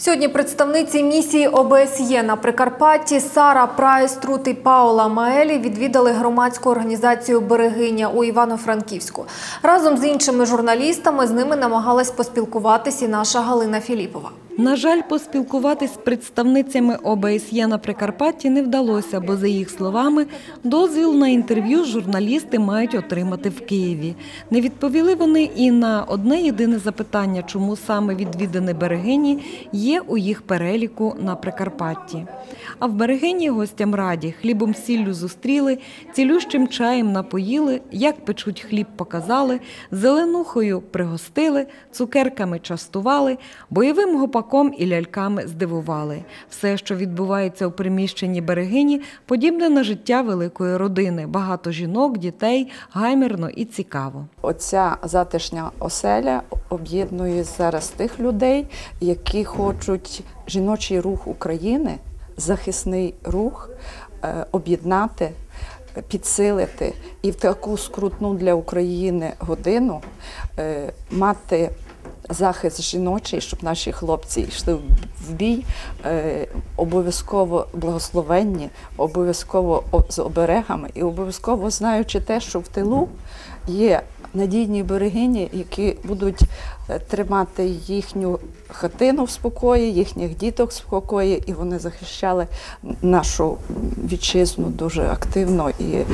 Сьогодні представниці місії ОБСЄ на Прикарпатті Сара Прайструт і Паула Маелі відвідали громадську організацію Берегиня у Івано-Франківську. Разом з іншими журналістами з ними намагалась поспілкуватись і наша Галина Філіпова. На жаль, поспілкуватись з представницями ОБСЄ на Прикарпатті не вдалося, бо, за їх словами, дозвіл на інтерв'ю журналісти мають отримати в Києві. Не відповіли вони і на одне єдине запитання, чому саме відвідини берегині є у їх переліку на Прикарпатті. А в берегині гостям раді хлібом сіллю зустріли, цілющим чаєм напоїли, як печуть хліб показали, зеленухою пригостили, цукерками частували, бойовим гопаком і ляльками здивували. Все, що відбувається у приміщенні берегині, подібне на життя великої родини. Багато жінок, дітей, гаймерно і цікаво. Оця затишня оселя об'єднує зараз тих людей, які хочуть жіночий рух України, захисний рух е, об'єднати, підсилити і в таку скрутну для України годину е, мати. Захист жіночий, щоб наші хлопці йшли в бій, е, обов'язково благословенні, обов'язково з оберегами і обов'язково знаючи те, що в тилу є надійні берегині, які будуть е, тримати їхню хатину в спокої, їхніх діток в спокої, і вони захищали нашу вітчизну дуже активно і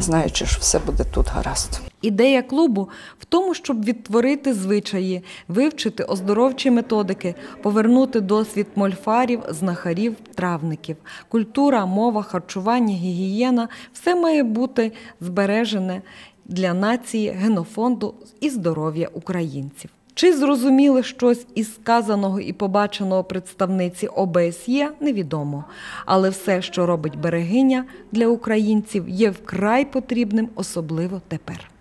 знаючи, що все буде тут гаразд. Ідея клубу в тому, щоб відтворити звичаї, вивчити оздоровчі методики, повернути досвід мольфарів, знахарів, травників. Культура, мова, харчування, гігієна все має бути збережене для нації, генофонду і здоров'я українців. Чи зрозуміли щось із сказаного і побаченого представниці ОБСЄ, невідомо. Але все, що робить берегиня для українців, є вкрай потрібним, особливо тепер.